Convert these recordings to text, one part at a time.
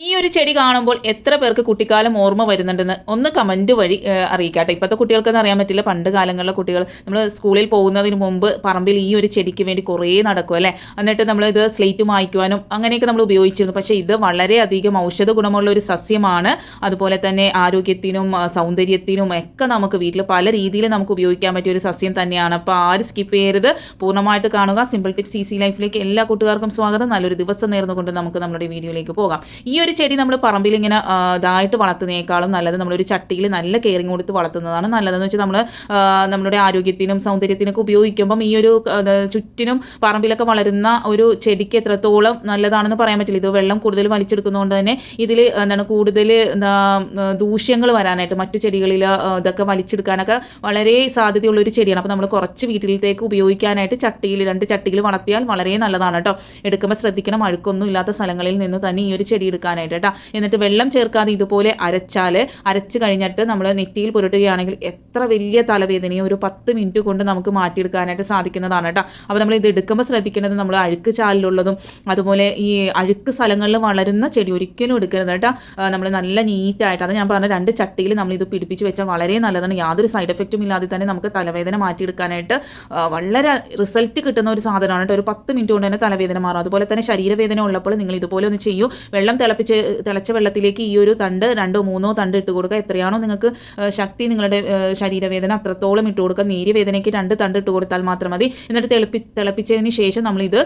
ഈ ഒരു ചെടി കാണുമ്പോൾ എത്ര പേർക്ക് കുട്ടിക്കാലം ഓർമ്മ വരുന്നുണ്ടെന്ന് ഒന്ന് കമന്റ് വഴി അറിയിക്കാട്ടെ. ഇപ്പോഴത്തെ കുട്ടികൾക്കൊന്നും അറിയാൻ പറ്റില്ല. പണ്ട് കാലങ്ങളിലെ കുട്ടികൾ നമ്മൾ സ്കൂളിൽ പോകുന്നതിന് മുമ്പ് പറമ്പിൽ ഈ ഒരു ചെടിക്ക് വേണ്ടി കുറേ നടക്കും അല്ലേ? എന്നിട്ട് നമ്മൾ ഇത് സ്ലേറ്റ് മായ്ക്കുവാനും അങ്ങനെയൊക്കെ നമ്മൾ ഉപയോഗിച്ചിരുന്നു. പക്ഷേ ഇത് വളരെയധികം ഔഷധ ഗുണമുള്ള ഒരു സസ്യമാണ്. അതുപോലെ തന്നെ ആരോഗ്യത്തിനും സൗന്ദര്യത്തിനും ഒക്കെ നമുക്ക് വീട്ടിൽ പല രീതിയിൽ നമുക്ക് ഉപയോഗിക്കാൻ പറ്റിയ ഒരു സസ്യം തന്നെയാണ്. അപ്പോൾ ആര് സ്കിപ്പ് ചെയ്യരുത്. പൂർണമായിട്ട് കാണുക. സിമ്പിൾ ടിപ്സ് സി സി ലൈഫിലേക്ക് എല്ലാ കൂട്ടുകാർക്കും സ്വാഗതം. നല്ലൊരു ദിവസം നേർന്നുകൊണ്ട് നമുക്ക് നമ്മുടെ വീഡിയോയിലേക്ക് പോകാം. ഈ ഒരു ചെടി നമ്മൾ പറമ്പിൽ ഇങ്ങനെ ഇതായിട്ട് വളർത്തുന്നതിനേക്കാളും നല്ലത് നമ്മളൊരു ചട്ടിയിൽ നല്ല കെയറിങ് കൊടുത്ത് വളർത്തുന്നതാണ് നല്ലതെന്ന് വെച്ചാൽ നമ്മൾ നമ്മുടെ ആരോഗ്യത്തിനും സൗന്ദര്യത്തിനൊക്കെ ഉപയോഗിക്കുമ്പം ഈ ഒരു ചുറ്റിനും പറമ്പിലൊക്കെ വളരുന്ന ഒരു ചെടിക്ക് എത്രത്തോളം നല്ലതാണെന്ന് പറയാൻ പറ്റില്ല. ഇത് വെള്ളം കൂടുതൽ വലിച്ചെടുക്കുന്നതുകൊണ്ട് തന്നെ ഇതിൽ എന്താണ് കൂടുതൽ ദൂഷ്യങ്ങൾ വരാനായിട്ട് മറ്റു ചെടികളിൽ ഇതൊക്കെ വലിച്ചെടുക്കാനൊക്കെ വളരെ സാധ്യതയുള്ള ഒരു ചെടിയാണ്. അപ്പോൾ നമ്മൾ കുറച്ച് വീട്ടിലത്തേക്ക് ഉപയോഗിക്കാനായിട്ട് ചട്ടിയിൽ രണ്ട് ചട്ടിയിൽ വളർത്തിയാൽ വളരെ നല്ലതാണ് കേട്ടോ. എടുക്കുമ്പോൾ ശ്രദ്ധിക്കണം. അഴുക്കൊന്നും ഇല്ലാത്ത സ്ഥലങ്ങളിൽ നിന്ന് തന്നെ ഈ ഒരു ചെടി എടുക്കാൻ എടുക്കാനായിട്ട് കേട്ടോ. എന്നിട്ട് വെള്ളം ചേർക്കാതെ ഇതുപോലെ അരച്ചാൽ അരച്ച് കഴിഞ്ഞിട്ട് നമ്മൾ നെറ്റിയിൽ പുരട്ടുകയാണെങ്കിൽ എത്ര വലിയ തലവേദനയും ഒരു പത്ത് മിനിറ്റ് കൊണ്ട് നമുക്ക് മാറ്റിയെടുക്കാനായിട്ട് സാധിക്കുന്നതാണ് കേട്ടോ. അപ്പോൾ നമ്മൾ ഇത് എടുക്കുമ്പോൾ ശ്രദ്ധിക്കേണ്ടത് നമ്മൾ അഴുക്ക് ചാലിലുള്ളതും അതുപോലെ ഈ അഴുക്ക് സ്ഥലങ്ങളിൽ വളരുന്ന ചെടി ഒരിക്കലും എടുക്കരുത് കേട്ടോ. നമ്മൾ നല്ല നീറ്റായിട്ട് അത് ഞാൻ പറഞ്ഞ രണ്ട് ചട്ടിയിൽ നമ്മൾ ഇത് പിടിപ്പിച്ച് വെച്ചാൽ വളരെ നല്ലതാണ്. യാതൊരു സൈഡ് എഫക്റ്റും ഇല്ലാതെ തന്നെ നമുക്ക് തലവേദന മാറ്റിയെടുക്കാനായിട്ട് വളരെ റിസൾട്ട് കിട്ടുന്ന ഒരു സാധനമാണ് കേട്ടോ. ഒരു പത്ത് മിനിറ്റ് കൊണ്ട് തന്നെ തലവേദന മാറും. അതുപോലെ തന്നെ ശരീരവേദന ഉള്ളപ്പോൾ നിങ്ങൾ ഇതുപോലെ ഒന്ന് ചെയ്യൂ. വെള്ളം തിളപ്പിച്ച് തിളച്ച വെള്ളത്തിലേക്ക് ഈ ഒരു തണ്ട് രണ്ടോ മൂന്നോ തണ്ട് ഇട്ട് കൊടുക്കുക. എത്രയാണോ നിങ്ങൾക്ക് ശക്തി നിങ്ങളുടെ ശരീരവേദന അത്രത്തോളം ഇട്ട് കൊടുക്കുക. നീര്യവേദനയ്ക്ക് രണ്ട് തണ്ട് ഇട്ട് കൊടുത്താൽ മാത്രം മതി. എന്നിട്ട് തിളപ്പി തിളപ്പിച്ചതിന് ശേഷം നമ്മളിത്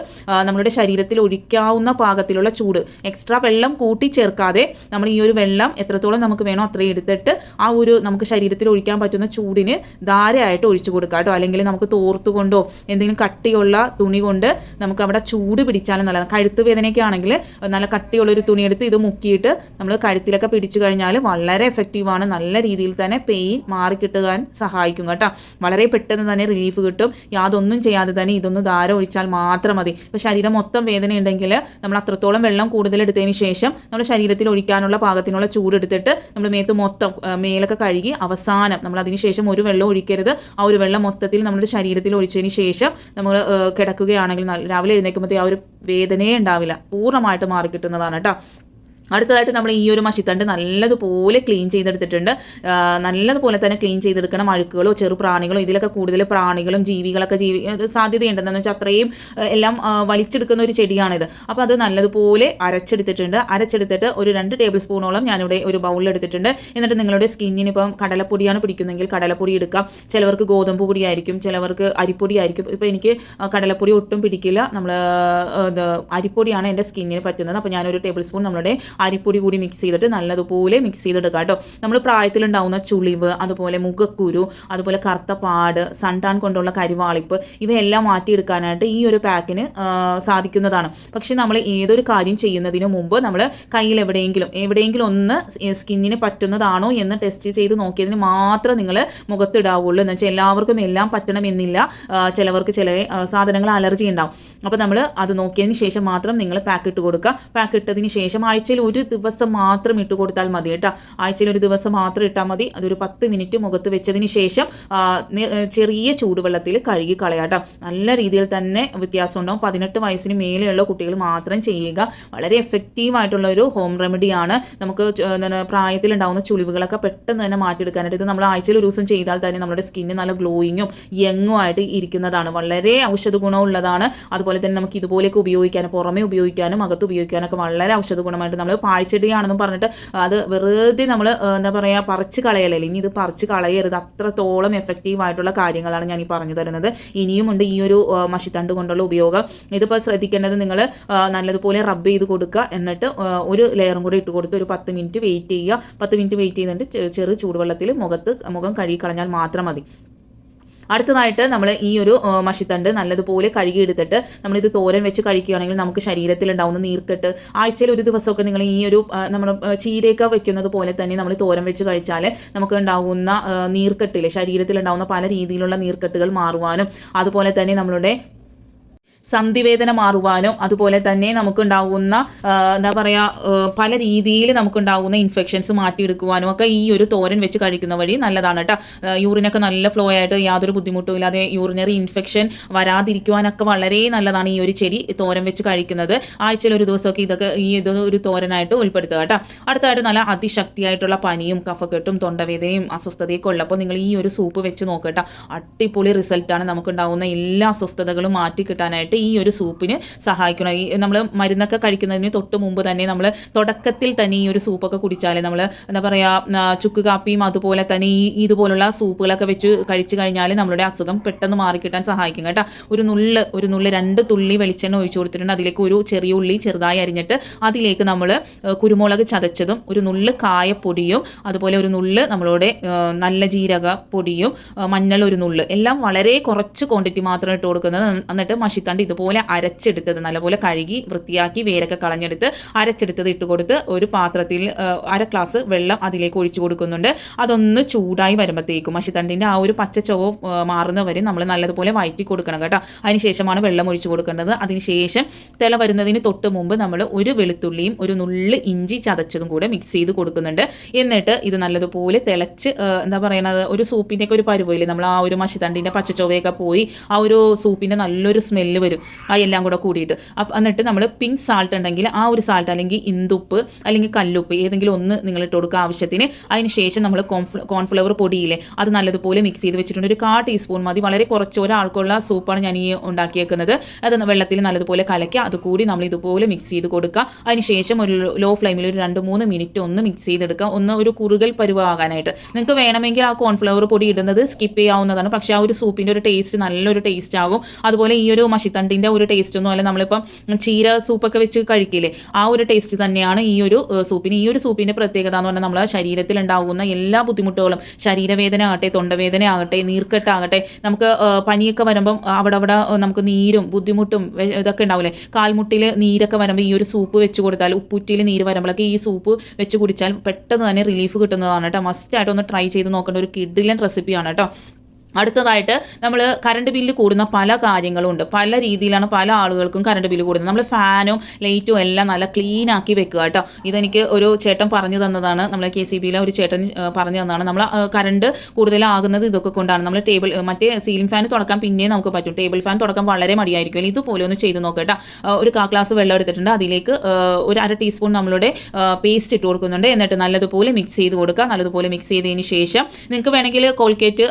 നമ്മുടെ ശരീരത്തിൽ ഒഴിക്കാവുന്ന പാകത്തിലുള്ള ചൂട് എക്സ്ട്രാ വെള്ളം കൂട്ടി ചേർക്കാതെ നമ്മൾ ഈ ഒരു വെള്ളം എത്രത്തോളം നമുക്ക് വേണോ അത്രയും എടുത്തിട്ട് ആ ഒരു നമുക്ക് ശരീരത്തിൽ ഒഴിക്കാൻ പറ്റുന്ന ചൂടിന് ധാരയായിട്ട് ഒഴിച്ചു കൊടുക്കുക കേട്ടോ. അല്ലെങ്കിൽ നമുക്ക് തോർത്തുകൊണ്ടോ എന്തെങ്കിലും കട്ടിയുള്ള തുണി കൊണ്ട് നമുക്ക് അവിടെ ചൂട് പിടിച്ചാലും നല്ലതാണ്. കഴുത്ത് വേദനയൊക്കെ ആണെങ്കിൽ നല്ല കട്ടിയുള്ള ഒരു തുണി എടുത്ത് ഇത് മുക്കിയിട്ട് നമ്മൾ കഴുത്തിലൊക്കെ പിടിച്ചു കഴിഞ്ഞാൽ വളരെ എഫക്റ്റീവാണ് നല്ല രീതിയിൽ തന്നെ പെയിൻ മാറിക്കിട്ടുവാൻ സഹായിക്കും കേട്ടോ. വളരെ പെട്ടെന്ന് തന്നെ റിലീഫ് കിട്ടും. യാതൊന്നും ചെയ്യാതെ തന്നെ ഇതൊന്ന് ധാര ഒഴിച്ചാൽ മാത്രം മതി. ഇപ്പോൾ ശരീരം മൊത്തം വേദന ഉണ്ടെങ്കിൽ നമ്മൾ അത്രത്തോളം വെള്ളം കൂടുതൽ എടുത്തതിന് ശേഷം നമ്മുടെ ശരീരത്തിൽ ഒഴിക്കാനുള്ള പാകത്തിനുള്ള ചൂടെടുത്തിട്ട് നമ്മൾ മേത്ത് മൊത്തം മേലൊക്കെ കഴുകി അവസാനം നമ്മൾ അതിന് ശേഷം ഒരു വെള്ളം ഒഴിക്കരുത്. ആ ഒരു വെള്ളം മൊത്തത്തിൽ നമ്മുടെ ശരീരത്തിൽ ഒഴിച്ചതിന് ശേഷം നമ്മൾ കിടക്കുകയാണെങ്കിൽ രാവിലെ എഴുന്നേൽക്കുമ്പോഴത്തേ ആ ഒരു വേദനയേ ഉണ്ടാവില്ല. പൂർണമായിട്ട് മാറിക്കിട്ടുന്നതാണ് കേട്ടോ. അടുത്തതായിട്ട് നമ്മൾ ഈ ഒരു മഷിത്തണ്ട് നല്ലതുപോലെ ക്ലീൻ ചെയ്തെടുത്തിട്ടുണ്ട്. നല്ലതുപോലെ തന്നെ ക്ലീൻ ചെയ്തെടുക്കണം. അഴുക്കുകളോ ചെറു പ്രാണികളോ ഇതിലൊക്കെ കൂടുതൽ പ്രാണികളും ജീവികളൊക്കെ ജീവി സാധ്യതയുണ്ടെന്ന് വെച്ചാൽ അത്രയും എല്ലാം വലിച്ചെടുക്കുന്ന ഒരു ചെടിയാണിത്. അപ്പോൾ അത് നല്ലതുപോലെ അരച്ചെടുത്തിട്ടുണ്ട്. അരച്ചെടുത്തിട്ട് ഒരു രണ്ട് ടേബിൾ സ്പൂണോളം ഞാനിവിടെ ഒരു ബൗളിൽ എടുത്തിട്ടുണ്ട്. എന്നിട്ട് നിങ്ങളുടെ സ്കിന്നിന് ഇപ്പം കടലപ്പൊടിയാണ് പിടിക്കുന്നതെങ്കിൽ കടലപ്പൊടി എടുക്കാം. ചിലവർക്ക് ഗോതമ്പ് പൊടിയായിരിക്കും ചിലവർക്ക് അരിപ്പൊടി ആയിരിക്കും ഇപ്പോൾ എനിക്ക് കടലപ്പൊടി ഒട്ടും പിടിക്കില്ല. നമ്മൾ അരിപ്പൊടിയാണ് എന്റെ സ്കിന്നിന് പറ്റുന്നത്. അപ്പോൾ ഞാനൊരു ടേബിൾ സ്പൂൺ നമ്മുടെ അരിപ്പൊടി കൂടി മിക്സ് ചെയ്തിട്ട് നല്ലതുപോലെ മിക്സ് ചെയ്തെടുക്കുക കേട്ടോ. നമ്മൾ പ്രായത്തിലുണ്ടാവുന്ന ചുളിവ് അതുപോലെ മുഖക്കുരു അതുപോലെ കറുത്ത പാട് സൺടാൻ കൊണ്ടുള്ള കരിവാളിപ്പ് ഇവയെല്ലാം മാറ്റിയെടുക്കാനായിട്ട് ഈ ഒരു പാക്കിന് സാധിക്കുന്നതാണ്. പക്ഷേ നമ്മൾ ഏതൊരു കാര്യം ചെയ്യുന്നതിന് മുമ്പ് നമ്മൾ കയ്യിൽ എവിടെയെങ്കിലും എവിടെയെങ്കിലും ഒന്ന് സ്കിന്നിന് പറ്റുന്നതാണോ എന്ന് ടെസ്റ്റ് ചെയ്ത് നോക്കിയതിന് മാത്രം നിങ്ങൾ മുഖത്തിടാവുള്ളൂ. എന്ന് വെച്ചാൽ എല്ലാവർക്കും എല്ലാം പറ്റണമെന്നില്ല. ചിലവർക്ക് ചില സാധനങ്ങൾ അലർജി ഉണ്ടാവും. അപ്പോൾ നമ്മൾ അത് നോക്കിയതിന് ശേഷം മാത്രം നിങ്ങൾ പാക്ക് ഇട്ട് കൊടുക്കുക. പാക്ക് ഇട്ടതിന് ശേഷം ആഴ്ചയിൽ ഒരു ദിവസം മാത്രം ഇട്ട് കൊടുത്താൽ മതി കേട്ടോ. ആഴ്ചയിൽ ഒരു ദിവസം മാത്രം ഇട്ടാൽ മതി. അതൊരു പത്ത് മിനിറ്റ് മുഖത്ത് വെച്ചതിന് ശേഷം ചെറിയ ചൂടുവെള്ളത്തിൽ കഴുകി കളയാട്ടോ നല്ല രീതിയിൽ തന്നെ വ്യത്യാസം ഉണ്ടാവും. പതിനെട്ട് വയസ്സിന് മേലെയുള്ള കുട്ടികൾ മാത്രം ചെയ്യുക വളരെ എഫക്റ്റീവ് ആയിട്ടുള്ള ഒരു ഹോം റെമഡിയാണ് നമുക്ക് പ്രായത്തിൽ ഉണ്ടാകുന്ന ചുളിവുകളൊക്കെ പെട്ടെന്ന് തന്നെ മാറ്റിയെടുക്കാനായിട്ട്. ഇത് നമ്മൾ ആഴ്ചയിൽ ഒരു ദിവസം ചെയ്താൽ തന്നെ നമ്മുടെ സ്കിന്ന് നല്ല ഗ്ലോയിങ്ങും യങ്ങും ആയിട്ട് ഇരിക്കുന്നതാണ്. വളരെ ഔഷധ ഗുണമുള്ളതാണ് അതുപോലെ തന്നെ നമുക്ക് ഇതുപോലെയൊക്കെ ഉപയോഗിക്കാനും പുറമേ ഉപയോഗിക്കാനും അകത്ത് ഉപയോഗിക്കാനൊക്കെ വളരെ ഔഷധ ഗുണമായിട്ട് നമ്മൾ പാഴ്ചെടിയാണെന്നും പറഞ്ഞിട്ട് അത് വെറുതെ നമ്മൾ എന്താ പറയുക പറിച്ച് കളയലല്ലേ ഇനി ഇത് പറിച്ച് കളയരുത്. അത്രത്തോളം എഫക്റ്റീവ് ആയിട്ടുള്ള കാര്യങ്ങളാണ് ഞാൻ ഈ പറഞ്ഞു തരുന്നത്. ഇനിയുമുണ്ട് ഈ ഒരു മഷിത്തണ്ട് കൊണ്ടുള്ള ഉപയോഗം. ഇതിപ്പോൾ ശ്രദ്ധിക്കേണ്ടത് നിങ്ങൾ നല്ലതുപോലെ റബ്ബ് ചെയ്ത് കൊടുക്കുക. എന്നിട്ട് ഒരു ലെയറും കൂടി ഇട്ട് കൊടുത്ത് ഒരു പത്ത് മിനിറ്റ് വെയിറ്റ് ചെയ്യുക. പത്ത് മിനിറ്റ് വെയിറ്റ് ചെയ്തിട്ട് ചെറു ചൂടുവെള്ളത്തിൽ മുഖത്ത് മുഖം കഴുകി കളഞ്ഞാൽ മാത്രം മതി. അടുത്തതായിട്ട് നമ്മൾ ഈ ഒരു മഷിത്തണ്ട് നല്ലതുപോലെ കഴുകിയെടുത്തിട്ട് നമ്മളിത് തോരൻ വെച്ച് കഴിക്കുകയാണെങ്കിൽ നമുക്ക് ശരീരത്തിൽ ഉണ്ടാവുന്ന നീർക്കെട്ട് ആഴ്ചയിൽ ഒരു ദിവസമൊക്കെ നിങ്ങൾ ഈ ഒരു നമ്മൾ ചീരയൊക്കെ വെക്കുന്നത് പോലെ തന്നെ നമ്മൾ തോരൻ വെച്ച് കഴിച്ചാൽ നമുക്ക് ഉണ്ടാകുന്ന നീർക്കെട്ടിൽ ശരീരത്തിൽ ഉണ്ടാകുന്ന പല രീതിയിലുള്ള നീർക്കെട്ടുകൾ മാറുവാനും അതുപോലെ തന്നെ നമ്മളുടെ സന്ധിവേദന മാറുവാനും അതുപോലെ തന്നെ നമുക്കുണ്ടാകുന്ന എന്താ പറയുക പല രീതിയിൽ നമുക്കുണ്ടാകുന്ന ഇൻഫെക്ഷൻസ് മാറ്റിയെടുക്കുവാനും ഒക്കെ ഈ ഒരു തോരൻ വെച്ച് കഴിക്കുന്ന വഴി നല്ലതാണ് കേട്ടോ. യൂറിനൊക്കെ നല്ല ഫ്ലോ ആയിട്ട് യാതൊരു ബുദ്ധിമുട്ടും ഇല്ലാതെ യൂറിനറി ഇൻഫെക്ഷൻ വരാതിരിക്കുവാനൊക്കെ വളരെ നല്ലതാണ് ഈ ഒരു ചെടി തോരൻ വെച്ച് കഴിക്കുന്നത്. ആഴ്ചയിൽ ഒരു ദിവസമൊക്കെ ഇതൊക്കെ ഈ ഇത് ഒരു തോരനായിട്ട് ഉൾപ്പെടുത്തുക കേട്ടോ. അടുത്തായിട്ട് നല്ല അതിശക്തിയായിട്ടുള്ള പനിയും കഫക്കെട്ടും തൊണ്ടവേദനയും അസ്വസ്ഥതയൊക്കെ ഉള്ളപ്പോൾ നിങ്ങൾ ഈ ഒരു സൂപ്പ് വെച്ച് നോക്കട്ടോ അടിപൊളി റിസൾട്ടാണ് നമുക്കുണ്ടാകുന്ന എല്ലാ അസ്വസ്ഥതകളും മാറ്റി കിട്ടാനായിട്ട് ഈ ഒരു സൂപ്പിന് സഹായിക്കണം. ഈ നമ്മൾ മരുന്നൊക്കെ കഴിക്കുന്നതിന് തൊട്ട് മുമ്പ് തന്നെ നമ്മൾ തുടക്കത്തിൽ തന്നെ ഈ ഒരു സൂപ്പൊക്കെ കുടിച്ചാൽ നമ്മൾ എന്താ പറയുക ചുക്ക് കാപ്പിയും അതുപോലെ തന്നെ ഈ ഇതുപോലുള്ള സൂപ്പുകളൊക്കെ വെച്ച് കഴിച്ചു കഴിഞ്ഞാൽ നമ്മളുടെ അസുഖം പെട്ടെന്ന് മാറിക്കിട്ടാൻ സഹായിക്കും കേട്ടോ. ഒരു നുള്ള് ഒരു നുള്ള് രണ്ട് തുള്ളി വെളിച്ചെണ്ണ ഒഴിച്ചു കൊടുത്തിട്ടുണ്ട്. അതിലേക്ക് ഒരു ചെറിയ ഉള്ളി ചെറുതായി അരിഞ്ഞിട്ട് അതിലേക്ക് നമ്മൾ കുരുമുളക് ചതച്ചതും ഒരു നുള്ള് കായപ്പൊടിയും അതുപോലെ ഒരു നുള്ള് നമ്മളുടെ നല്ല ജീരക പൊടിയും മഞ്ഞൾ ഒരു നുള്ള് എല്ലാം വളരെ കുറച്ച് ക്വാണ്ടിറ്റി മാത്രം ഇട്ട് കൊടുക്കുന്നത്. എന്നിട്ട് മഷിത്തണ്ട് ഇതുപോലെ അരച്ചെടുത്തത് നല്ലപോലെ കഴുകി വൃത്തിയാക്കി വേരൊക്കെ കളഞ്ഞെടുത്ത് അരച്ചെടുത്തത് ഇട്ട് കൊടുത്ത് ഒരു പാത്രത്തിൽ അര ഗ്ലാസ് വെള്ളം അതിലേക്ക് ഒഴിച്ചു കൊടുക്കുന്നുണ്ട്. അതൊന്ന് ചൂടായി വരുമ്പോഴത്തേക്കും മഷിത്തണ്ടിന്റെ ആ ഒരു പച്ച ചുവ മാറുന്നവരെ നമ്മൾ നല്ലതുപോലെ വയറ്റി കൊടുക്കണം കേട്ടോ അതിനുശേഷമാണ് വെള്ളം ഒഴിച്ചു കൊടുക്കേണ്ടത്. അതിനുശേഷം തിള വരുന്നതിന് തൊട്ട് മുമ്പ് നമ്മൾ ഒരു വെളുത്തുള്ളിയും ഒരു നുള്ള് ഇഞ്ചി ചതച്ചതും കൂടെ മിക്സ് ചെയ്ത് കൊടുക്കുന്നുണ്ട്. എന്നിട്ട് ഇത് നല്ലതുപോലെ തിളച്ച് എന്താ പറയുന്നത് ഒരു സൂപ്പിന്റെയൊക്കെ ഒരു പരുവയില്ലേ നമ്മൾ ആ ഒരു മഷിത്തണ്ടിന്റെ പച്ചച്ചൊവയൊക്കെ പോയി ആ ഒരു സൂപ്പിന്റെ നല്ലൊരു സ്മെല്ല് വരും. ആ എല്ലാം കൂടെ കൂടിയിട്ട്. അപ്പം എന്നിട്ട് നമ്മൾ പിങ്ക് സാൾട്ട് ഉണ്ടെങ്കിൽ ആ ഒരു സാൾട്ട് അല്ലെങ്കിൽ ഇന്തുപ്പ് അല്ലെങ്കിൽ കല്ലുപ്പ് ഏതെങ്കിലും ഒന്ന് നിങ്ങൾ ഇട്ട് കൊടുക്കുക ആവശ്യത്തിന്. അതിന് ശേഷം നമ്മൾ കോൺഫ്ലവർ പൊടിയില്ലേ അത് നല്ലതുപോലെ മിക്സ് ചെയ്ത് വെച്ചിട്ടുണ്ട്. ഒരു കാ ടീസ്പൂൺ മതി. വളരെ കുറച്ച് ഒരാൾക്കുള്ള സൂപ്പാണ് ഞാൻ ഈ ഉണ്ടാക്കിയേക്കുന്നത്. അത് വെള്ളത്തിൽ നല്ലതുപോലെ കലക്കുക അത് കൂടി നമ്മൾ ഇതുപോലെ മിക്സ് ചെയ്ത് കൊടുക്കുക. അതിന് ശേഷം ഒരു ലോ ഫ്ലെയിമിൽ ഒരു രണ്ട് മൂന്ന് മിനിറ്റ് ഒന്ന് മിക്സ് ചെയ്തെടുക്കുക. ഒന്ന് ഒരു കുറുകൽ പരുവാകാനായിട്ട് നിങ്ങൾക്ക് വേണമെങ്കിൽ ആ കോൺഫ്ലവർ പൊടി ഇടുന്നത് സ്കിപ്പ് ചെയ്യാവുന്നതാണ്. പക്ഷേ ആ ഒരു സൂപ്പിന്റെ ഒരു ടേസ്റ്റ് നല്ലൊരു ടേസ്റ്റ് ആകും. അതുപോലെ ഈ ഒരു മഷിത്തണ്ടിന്റെ ഒരു ടേസ്റ്റ് ഒന്നും അല്ല. നമ്മളിപ്പം ചീര സൂപ്പൊക്കെ വെച്ച് കഴിക്കില്ലേ? ആ ഒരു ടേസ്റ്റ് തന്നെയാണ് ഈ ഒരു സൂപ്പിന് ഈ ഒരു സൂപ്പിന്റെ പ്രത്യേകത എന്ന് പറഞ്ഞാൽ നമ്മളെ ശരീരത്തിൽ ഉണ്ടാകുന്ന എല്ലാ ബുദ്ധിമുട്ടുകളും ശരീരവേദന ആകട്ടെ തൊണ്ടവേദന ആകട്ടെ നീർക്കെട്ടാകട്ടെ നമുക്ക് പനിയൊക്കെ വരുമ്പം അവിടെ അവിടെ നമുക്ക് നീരും ബുദ്ധിമുട്ടും ഇതൊക്കെ ഉണ്ടാവില്ലേ? കാൽമുട്ടിൽ നീരൊക്കെ വരുമ്പോൾ ഈ ഒരു സൂപ്പ് വെച്ച് കൊടുത്താൽ ഉപ്പുറ്റിയിൽ നീര് വരുമ്പോഴൊക്കെ ഈ സൂപ്പ് വെച്ച് കുടിച്ചാൽ പെട്ടെന്ന് തന്നെ റിലീഫ് കിട്ടുന്നതാണ് കേട്ടോ. മസ്റ്റായിട്ട് ഒന്ന് ട്രൈ ചെയ്ത് നോക്കേണ്ട ഒരു കിഡിലൻ റെസിപ്പിയാണ് കേട്ടോ. അടുത്തതായിട്ട് നമ്മൾ കറണ്ട് ബില്ല് കൂടുന്ന പല കാര്യങ്ങളും ഉണ്ട് പല രീതിയിലാണ് പല ആളുകൾക്കും കറണ്ട് ബില്ല് കൂടുന്നത്. നമ്മൾ ഫാനും ലൈറ്റും എല്ലാം നല്ല ക്ലീൻ ആക്കി വെക്കുക കേട്ടോ. ഇതെനിക്ക് ഒരു ചേട്ടൻ പറഞ്ഞു തന്നതാണ്. നമ്മളെ കെ സി ബിയിലെ ഒരു ചേട്ടൻ പറഞ്ഞു തന്നതാണ്. നമ്മൾ കറണ്ട് കൂടുതലാകുന്നത് ഇതൊക്കെ കൊണ്ടാണ്. നമ്മൾ ടേബിൾ മറ്റേ സീലിംഗ് ഫാൻ തുടക്കാൻ പിന്നെ നമുക്ക് പറ്റും. ടേബിൾ ഫാൻ തുടക്കാൻ വളരെ മടിയായിരിക്കും. ഇതുപോലെ ഒന്ന് ചെയ്ത് നോക്കട്ടോ ഒരു കാ ഗ്ലാസ് വെള്ളം എടുത്തിട്ടുണ്ട്. അതിലേക്ക് ഒരു അര ടീസ്പൂൺ നമ്മളുടെ പേസ്റ്റ് ഇട്ട് കൊടുക്കുന്നുണ്ട്. എന്നിട്ട് നല്ലതുപോലെ മിക്സ് ചെയ്ത് കൊടുക്കുക. നല്ലതുപോലെ മിക്സ് ചെയ്തതിന് ശേഷം നിങ്ങൾക്ക് വേണമെങ്കിൽ കോൾഗേറ്റ്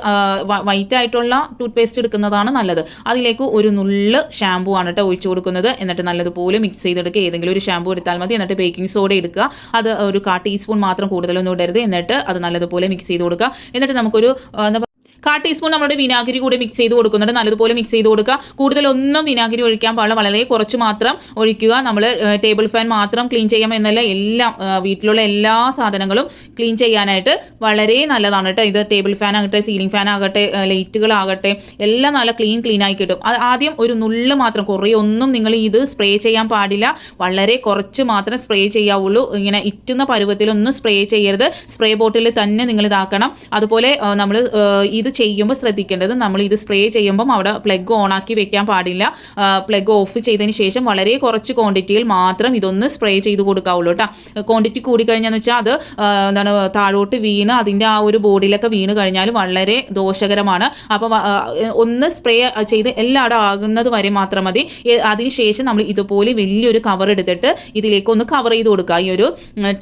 വൈറ്റ് ആയിട്ടുള്ള ടൂത്ത് പേസ്റ്റ് എടുക്കുന്നതാണ് നല്ലത്. അതിലേക്ക് ഒരു നുള്ള് ഷാമ്പു ആണ് കേട്ടോ ഒഴിച്ചു കൊടുക്കുന്നത്. എന്നിട്ട് നല്ലതുപോലെ മിക്സ് ചെയ്തെടുക്കുക. ഏതെങ്കിലും ഒരു ഷാമ്പു എടുത്താൽ മതി. എന്നിട്ട് ബേക്കിംഗ് സോഡ എടുക്കുക. അത് ഒരു കാ ടീസ്പൂൺ മാത്രം കൂടുതലൊന്നും ഇടരുത്. എന്നിട്ട് അത് നല്ലതുപോലെ മിക്സ് ചെയ്ത് കൊടുക്കുക. എന്നിട്ട് നമുക്കൊരു എന്താ കാ ടീസ്പൂൺ നമ്മുടെ വിനാഗിരി കൂടി മിക്സ് ചെയ്ത് കൊടുക്കുന്നുണ്ട്. നല്ലതുപോലെ മിക്സ് ചെയ്ത് കൊടുക്കുക. കൂടുതലൊന്നും വിനാഗിരി ഒഴിക്കാൻ പാടില്ല. വളരെ കുറച്ച് മാത്രം ഒഴിക്കുക. നമ്മൾ ടേബിൾ ഫാൻ മാത്രം ക്ലീൻ ചെയ്യാം എന്നല്ല എല്ലാം വീട്ടിലുള്ള എല്ലാ സാധനങ്ങളും ക്ലീൻ ചെയ്യാനായിട്ട് വളരെ നല്ലതാണ് കേട്ടോ ഇത് ടേബിൾ ഫാൻ ആകട്ടെ സീലിംഗ് ഫാൻ ആകട്ടെ ലൈറ്റുകളാകട്ടെ എല്ലാം നല്ല ക്ലീൻ ക്ലീൻ ആയി കിട്ടും. ആദ്യം ഒരു നുള്ള് മാത്രം കുറേ ഒന്നും നിങ്ങൾ ഇത് സ്പ്രേ ചെയ്യാൻ പാടില്ല. വളരെ കുറച്ച് മാത്രം സ്പ്രേ ചെയ്യാവുള്ളൂ. ഇങ്ങനെ ഇറ്റുന്ന പരുവത്തിലൊന്നും സ്പ്രേ ചെയ്യരുത്. സ്പ്രേ ബോട്ടിൽ തന്നെ നിങ്ങൾ ഇതാക്കണം. അതുപോലെ നമ്മൾ ഇത് ചെയ്യുമ്പോൾ ശ്രദ്ധിക്കേണ്ടത് നമ്മൾ ഇത് സ്പ്രേ ചെയ്യുമ്പം അവിടെ പ്ലഗ് ഓൺ ആക്കി വെക്കാൻ പാടില്ല. പ്ലഗ് ഓഫ് ചെയ്തതിന് ശേഷം വളരെ കുറച്ച് ക്വാണ്ടിറ്റിയിൽ മാത്രം ഇതൊന്ന് സ്പ്രേ ചെയ്ത് കൊടുക്കാവുള്ളൂ കേട്ടോ ക്വാണ്ടിറ്റി കൂടിക്കഴിഞ്ഞാന്ന് വെച്ചാൽ അത് എന്താണ് താഴോട്ട് വീണ് അതിന്റെ ആ ഒരു ബോഡിയിലൊക്കെ വീണ് കഴിഞ്ഞാൽ വളരെ ദോഷകരമാണ്. അപ്പോൾ ഒന്ന് സ്പ്രേ ചെയ്ത് എല്ലായിടം ആകുന്നത് വരെ മാത്രം മതി. അതിനുശേഷം നമ്മൾ ഇതുപോലെ വലിയൊരു കവർ എടുത്തിട്ട് ഇതിലേക്ക് ഒന്ന് കവർ ചെയ്ത് കൊടുക്കുക. ഈ ഒരു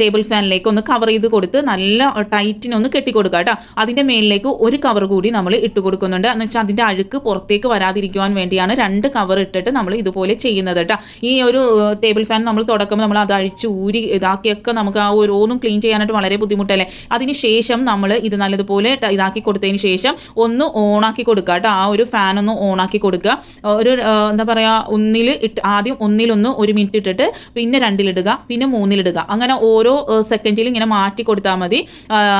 ടേബിൾ ഫാനിലേക്ക് ഒന്ന് കവർ ചെയ്ത് കൊടുത്ത് നല്ല ടൈറ്റിനൊന്ന് കെട്ടിക്കൊടുക്കുക കേട്ടോ അതിന്റെ മേളിലേക്ക് ഒരു കവർ കൂടി നമ്മൾ ഇട്ട് കൊടുക്കുന്നുണ്ട്. എന്ന് വെച്ചാൽ അതിന്റെ അഴുക്ക് പുറത്തേക്ക് വരാതിരിക്കുവാൻ വേണ്ടിയാണ് രണ്ട് കവർ ഇട്ടിട്ട് നമ്മൾ ഇതുപോലെ ചെയ്യുന്നത് കേട്ടോ. ഈ ഒരു ടേബിൾ ഫാൻ നമ്മൾ തുടക്കുമ്പോൾ നമ്മൾ അത് അഴിച്ച് ഊരി ഇതാക്കിയൊക്കെ നമുക്ക് ആ ഓരോന്നും ക്ലീൻ ചെയ്യാനായിട്ട് വളരെ ബുദ്ധിമുട്ടല്ലേ? അതിന് ശേഷം നമ്മൾ ഇത് നല്ലതുപോലെ ഇതാക്കി കൊടുത്തതിന് ശേഷം ഒന്ന് ഓണാക്കി കൊടുക്കുക കേട്ടോ. ആ ഒരു ഫാൻ ഒന്ന് ഓണാക്കി കൊടുക്കുക. ഒരു എന്താ പറയുക ഒന്നിൽ ഇട്ട് ആദ്യം ഒന്നിലൊന്ന് ഒരു മിനിറ്റ് ഇട്ടിട്ട് പിന്നെ രണ്ടിലിടുക പിന്നെ മൂന്നിലിടുക. അങ്ങനെ ഓരോ സെക്കൻഡിൽ ഇങ്ങനെ മാറ്റി കൊടുത്താൽ മതി.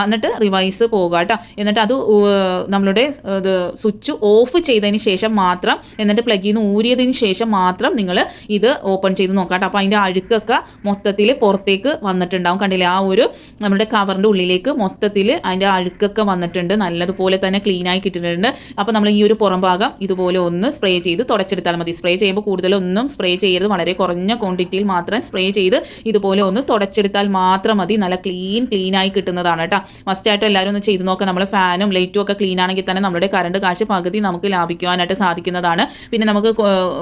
എന്നിട്ട് റിവൈസ് പോകുക കേട്ടോ. എന്നിട്ട് അത് നമ്മളുടെ ഇത് സ്വിച്ച് ഓഫ് ചെയ്തതിന് ശേഷം മാത്രം എന്നിട്ട് പ്ലഗിൽ നിന്ന് ഊരിയതിന് ശേഷം മാത്രം നിങ്ങൾ ഇത് ഓപ്പൺ ചെയ്ത് നോക്കാം അപ്പോൾ അതിന്റെ അഴുക്കൊക്കെ മൊത്തത്തിൽ പുറത്തേക്ക് വന്നിട്ടുണ്ടാവും. കണ്ടില്ലേ? ആ ഒരു നമ്മുടെ കവറിന്റെ ഉള്ളിലേക്ക് മൊത്തത്തിൽ അതിന്റെ അഴുക്കൊക്കെ വന്നിട്ടുണ്ട്. നല്ലതുപോലെ തന്നെ ക്ലീൻ ആയി കിട്ടിയിട്ടുണ്ട്. അപ്പോൾ നമ്മൾ ഈ ഒരു പുറം ഭാഗം ഇതുപോലെ ഒന്ന് സ്പ്രേ ചെയ്ത് തുടച്ചെടുത്താൽ മതി. സ്പ്രേ ചെയ്യുമ്പോൾ കൂടുതലൊന്നും സ്പ്രേ ചെയ്യരുത്. വളരെ കുറഞ്ഞ ക്വാണ്ടിറ്റിയിൽ മാത്രം സ്പ്രേ ചെയ്ത് ഇതുപോലെ ഒന്ന് തുടച്ചെടുത്താൽ മാത്രം മതി. നല്ല ക്ലീൻ ക്ലീനായി കിട്ടുന്നതാണ് കേട്ടോ. മസ്റ്റായിട്ട് എല്ലാവരും ഒന്ന് ചെയ്ത് നോക്കാം. നമ്മൾ ഫാനും ലൈറ്റും ഒക്കെ ക്ലീൻ ആണെങ്കിൽ തന്നെ നമ്മുടെ കറണ്ട് കാശ് പകുതി നമുക്ക് ലാഭിക്കുവാനായിട്ട് സാധിക്കുന്നതാണ്. പിന്നെ നമുക്ക്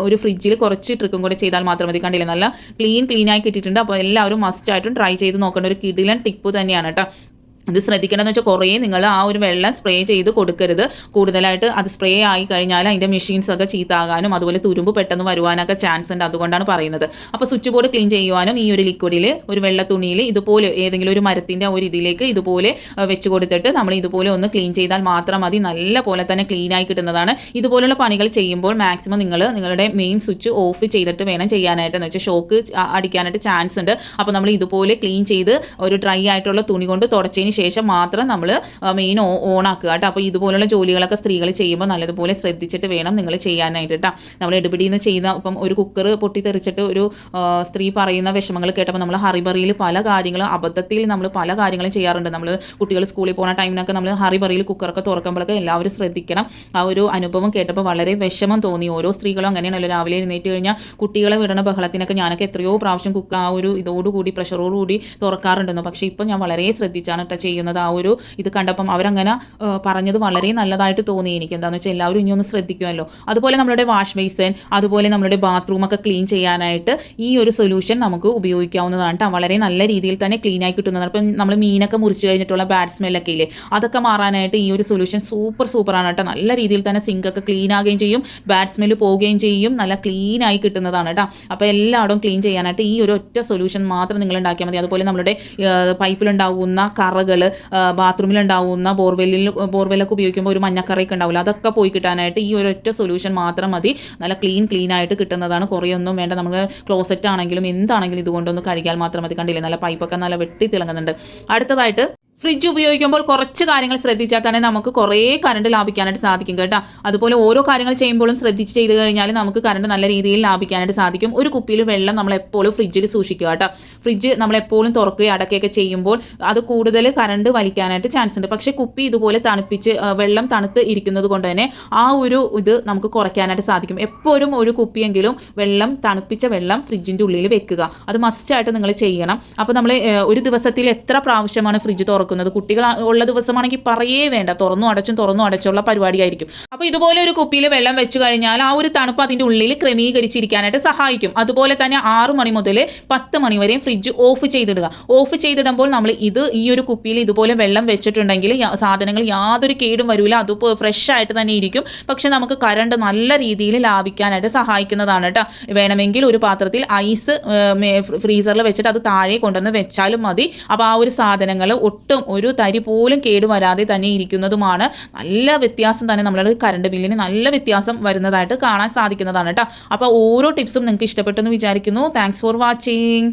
ഒരു ഫ്രിഡ്ജിൽ കുറച്ച് ട്രിക്കും കൂടെ ചെയ്താൽ മാത്രം മതി. കണ്ടില്ലേ? നല്ല ക്ലീൻ ആയി കിട്ടിയിട്ടുണ്ട്. അപ്പോൾ എല്ലാവരും മസ്റ്റ് ആയിട്ടും ട്രൈ ചെയ്ത് നോക്കേണ്ട ഒരു കിടിലൻ ടിപ്പ് തന്നെയാണ് കേട്ടോ. ഇത് ശ്രദ്ധിക്കേണ്ടതെന്ന് വെച്ചാൽ കുറേ നിങ്ങൾ ആ ഒരു വെള്ളം സ്പ്രേ ചെയ്ത് കൊടുക്കരുത്. കൂടുതലായിട്ട് അത് സ്പ്രേ ആയി കഴിഞ്ഞാൽ അതിന്റെ മെഷീൻസ് ഒക്കെ ചീത്താകാനും അതുപോലെ തുരുമ്പ് പെട്ടെന്ന് വരുവാനൊക്കെ ചാൻസ് ഉണ്ട് അതുകൊണ്ടാണ് പറയുന്നത്. അപ്പോൾ സ്വിച്ച് ബോർഡ് ക്ലീൻ ചെയ്യുവാനും ഈ ഒരു ലിക്വിഡിൽ ഒരു വെള്ള തുണിയിൽ ഇതുപോലെ ഏതെങ്കിലും ഒരു മരത്തിന്റെ ഒരു ഇതിലേക്ക് ഇതുപോലെ വെച്ച് കൊടുത്തിട്ട് നമ്മൾ ഇതുപോലെ ഒന്ന് ക്ലീൻ ചെയ്താൽ മാത്രം മതി. നല്ല പോലെ തന്നെ ക്ലീൻ ആയി കിട്ടുന്നതാണ്. ഇതുപോലുള്ള പണികൾ ചെയ്യുമ്പോൾ മാക്സിമം നിങ്ങൾ നിങ്ങളുടെ മെയിൻ സ്വിച്ച് ഓഫ് ചെയ്തിട്ട് വേണം ചെയ്യാനായിട്ട്. എന്ന് വെച്ചാൽ ഷോക്ക് അടിക്കാനായിട്ട് ചാൻസ് ഉണ്ട്. അപ്പോൾ നമ്മൾ ഇതുപോലെ ക്ലീൻ ചെയ്ത് ഒരു ഡ്രൈ ആയിട്ടുള്ള തുണി കൊണ്ട് തുടച്ചതിന് ശേഷം മാത്രം നമ്മൾ മെയിൻ ഓൺ ആക്കുക കേട്ടോ. അപ്പോൾ ഇതുപോലുള്ള ജോലികളൊക്കെ സ്ത്രീകൾ ചെയ്യുമ്പോൾ നല്ലതുപോലെ ശ്രദ്ധിച്ചിട്ട് വേണം നിങ്ങൾ ചെയ്യാനായിട്ട് കേട്ടോ. നമ്മൾ എടുപിടിയിൽ ചെയ്യുന്ന ഇപ്പം ഒരു കുക്കർ പൊട്ടിത്തെറിച്ചിട്ട് ഒരു സ്ത്രീ പറയുന്ന വിഷമങ്ങൾ കേട്ടപ്പോൾ നമ്മൾ ഹറിബറിയിൽ പല കാര്യങ്ങളും അബദ്ധത്തിൽ നമ്മൾ പല കാര്യങ്ങളും ചെയ്യാറുണ്ട്. നമ്മൾ കുട്ടികൾ സ്കൂളിൽ പോകുന്ന ടൈമിനൊക്കെ നമ്മൾ ഹറിബറിയിൽ കുക്കറൊക്കെ തുറക്കുമ്പോഴൊക്കെ എല്ലാവരും ശ്രദ്ധിക്കണം. ആ ഒരു അനുഭവം കേട്ടപ്പോൾ വളരെ വിഷമം തോന്നി. ഓരോ സ്ത്രീകളും അങ്ങനെയാണല്ലോ. രാവിലെ എഴുന്നേറ്റ് കഴിഞ്ഞാൽ കുട്ടികളെ വിടണ ബഹളത്തിനൊക്കെ ഞാനൊക്കെ എത്രയോ പ്രാവശ്യം കുക്ക് ആ ഒരു ഇതോടുകൂടി പ്രഷറോടുകൂടി തുറക്കാറുണ്ടെന്നു. പക്ഷേ ഇപ്പം ഞാൻ വളരെ ശ്രദ്ധിച്ചാണ് ചെയ്യുന്നത് ആ ഒരു ഇത് കണ്ടപ്പം അവരങ്ങനെ പറഞ്ഞത് വളരെ നല്ലതായിട്ട് തോന്നി എനിക്ക്. എന്താണെന്ന് വെച്ചാൽ എല്ലാവരും ഇനി ഒന്ന് ശ്രദ്ധിക്കുമല്ലോ അതുപോലെ നമ്മുടെ വാഷ് ബേസൻ അതുപോലെ നമ്മളുടെ ബാത്റൂമൊക്കെ ക്ലീൻ ചെയ്യാനായിട്ട് ഈ ഒരു സൊല്യൂഷൻ നമുക്ക് ഉപയോഗിക്കാവുന്നതാണ് കേട്ടോ വളരെ നല്ല രീതിയിൽ തന്നെ ക്ലീൻ ആയി കിട്ടുന്നതാണ്. അപ്പം നമ്മൾ മീനൊക്കെ മുറിച്ച് കഴിഞ്ഞിട്ടുള്ള ബാഡ് സ്മെല്ലൊക്കെ ഇല്ലേ അതൊക്കെ മാറാനായിട്ട് ഈ ഒരു സൊല്യൂഷൻ സൂപ്പർ സൂപ്പറാണ് കേട്ടോ നല്ല രീതിയിൽ തന്നെ സിങ്കൊക്കെ ക്ലീൻ ആകുകയും ചെയ്യും ബാഡ് സ്മെല്ല് പോവുകയും ചെയ്യും നല്ല ക്ലീൻ ആയി കിട്ടുന്നതാണ് കേട്ടോ അപ്പോൾ എല്ലായിടവും ക്ലീൻ ചെയ്യാനായിട്ട് ഈ ഒരു ഒറ്റ സൊല്യൂഷൻ മാത്രം നിങ്ങൾ ഉണ്ടാക്കിയാൽ മതി. അതുപോലെ നമ്മുടെ പൈപ്പിലുണ്ടാകുന്ന കറകൾ ബാത്റൂമിലുണ്ടാവുന്ന ബോർവെല്ലിൽ ബോർവെല്ലൊക്കെ ഉപയോഗിക്കുമ്പോൾ ഒരു മഞ്ഞക്കറയൊക്കെ ഉണ്ടാവില്ല. അതൊക്കെ പോയി കിട്ടാനായിട്ട് ഈ ഒരൊറ്റ സൊല്യൂഷൻ മാത്രം മതി. നല്ല ക്ലീൻ ക്ലീൻ ആയിട്ട് കിട്ടുന്നതാണ്. കുറേയൊന്നും വേണ്ട. നമ്മൾ ക്ലോസറ്റ് ആണെങ്കിലും എന്താണെങ്കിലും ഇതുകൊണ്ടൊന്ന് കഴുകിയാൽ മാത്രം മതി. കണ്ടില്ലേ? നല്ല പൈപ്പൊക്കെ നല്ല വെട്ടി തിളങ്ങുന്നുണ്ട്. അടുത്തതായിട്ട് ഫ്രിഡ്ജ് ഉപയോഗിക്കുമ്പോൾ കുറച്ച് കാര്യങ്ങൾ ശ്രദ്ധിച്ചാൽ തന്നെ നമുക്ക് കുറേ കറണ്ട് ലാഭിക്കാനായിട്ട് സാധിക്കും കേട്ടോ. അതുപോലെ ഓരോ കാര്യങ്ങൾ ചെയ്യുമ്പോഴും ശ്രദ്ധിച്ച് ചെയ്ത് കഴിഞ്ഞാൽ നമുക്ക് കറണ്ട് നല്ല രീതിയിൽ ലാഭിക്കാനായിട്ട് സാധിക്കും. ഒരു കുപ്പിയിൽ വെള്ളം നമ്മൾ എപ്പോഴും ഫ്രിഡ്ജിൽ സൂക്ഷിക്കുക കേട്ടോ. ഫ്രിഡ്ജ് നമ്മൾ എപ്പോഴും തുറക്കുകയും അടക്കുകയൊക്കെ ചെയ്യുമ്പോൾ അത് കൂടുതൽ കറണ്ട് വലിക്കാനായിട്ട് ചാൻസ് ഉണ്ട്. പക്ഷേ കുപ്പി ഇതുപോലെ തണുപ്പിച്ച് വെള്ളം തണുത്ത് ഇരിക്കുന്നത് കൊണ്ട് തന്നെ ആ ഒരു ഇത് നമുക്ക് കുറയ്ക്കാനായിട്ട് സാധിക്കും. എപ്പോഴും ഒരു കുപ്പിയെങ്കിലും വെള്ളം തണുപ്പിച്ച വെള്ളം ഫ്രിഡ്ജിന്റെ ഉള്ളിൽ വെക്കുക. അത് മസ്റ്റായിട്ട് നിങ്ങൾ ചെയ്യണം. അപ്പോൾ നമ്മൾ ഒരു ദിവസത്തിൽ എത്ര പ്രാവശ്യമാണ് ഫ്രിഡ്ജ് തുറക്കുന്നത് കുട്ടികൾ ഉള്ള ദിവസമാണെങ്കിൽ പറയേ വേണ്ട. തുറന്നു അടച്ചും തുറന്നു അടച്ചുള്ള പരിപാടിയായിരിക്കും. അപ്പോൾ ഇതുപോലെ ഒരു കുപ്പിയിൽ വെള്ളം വെച്ച് കഴിഞ്ഞാൽ ആ ഒരു തണുപ്പ് അതിന്റെ ഉള്ളിൽ ക്രമീകരിച്ചിരിക്കാനായിട്ട് സഹായിക്കും. അതുപോലെ തന്നെ ആറ് മണി മുതൽ പത്ത് മണി വരെയും ഫ്രിഡ്ജ് ഓഫ് ചെയ്തിടുക. ഓഫ് ചെയ്തിടുമ്പോൾ നമ്മൾ ഇത് ഈ ഒരു കുപ്പിയിൽ ഇതുപോലെ വെള്ളം വെച്ചിട്ടുണ്ടെങ്കിൽ സാധനങ്ങൾ യാതൊരു കേടും വരില്ല അത് ഫ്രഷ് ആയിട്ട് തന്നെ ഇരിക്കും. പക്ഷെ നമുക്ക് കറണ്ട് നല്ല രീതിയിൽ ലാഭിക്കാനായിട്ട് സഹായിക്കുന്നതാണ് കേട്ടോ. വേണമെങ്കിൽ ഒരു പാത്രത്തിൽ ഐസ് ഫ്രീസറിൽ വെച്ചിട്ട് അത് താഴെ കൊണ്ടുവന്ന് വെച്ചാലും മതി. അപ്പോൾ ആ ഒരു സാധനങ്ങൾ ഒട്ടും ഒരു തരി പോലും കേടുവരാതെ തന്നെ ഇരിക്കുന്നതുമാണ്. നല്ല വ്യത്യാസം തന്നെ നമ്മളുടെ കറണ്ട് ബില്ലിന് നല്ല വ്യത്യാസം വരുന്നതായിട്ട് കാണാൻ സാധിക്കുന്നതാണ് കേട്ടോ. അപ്പോൾ ഓരോ ടിപ്സും നിങ്ങൾക്ക് ഇഷ്ടപ്പെട്ടെന്ന് വിചാരിക്കുന്നു. Thanks for watching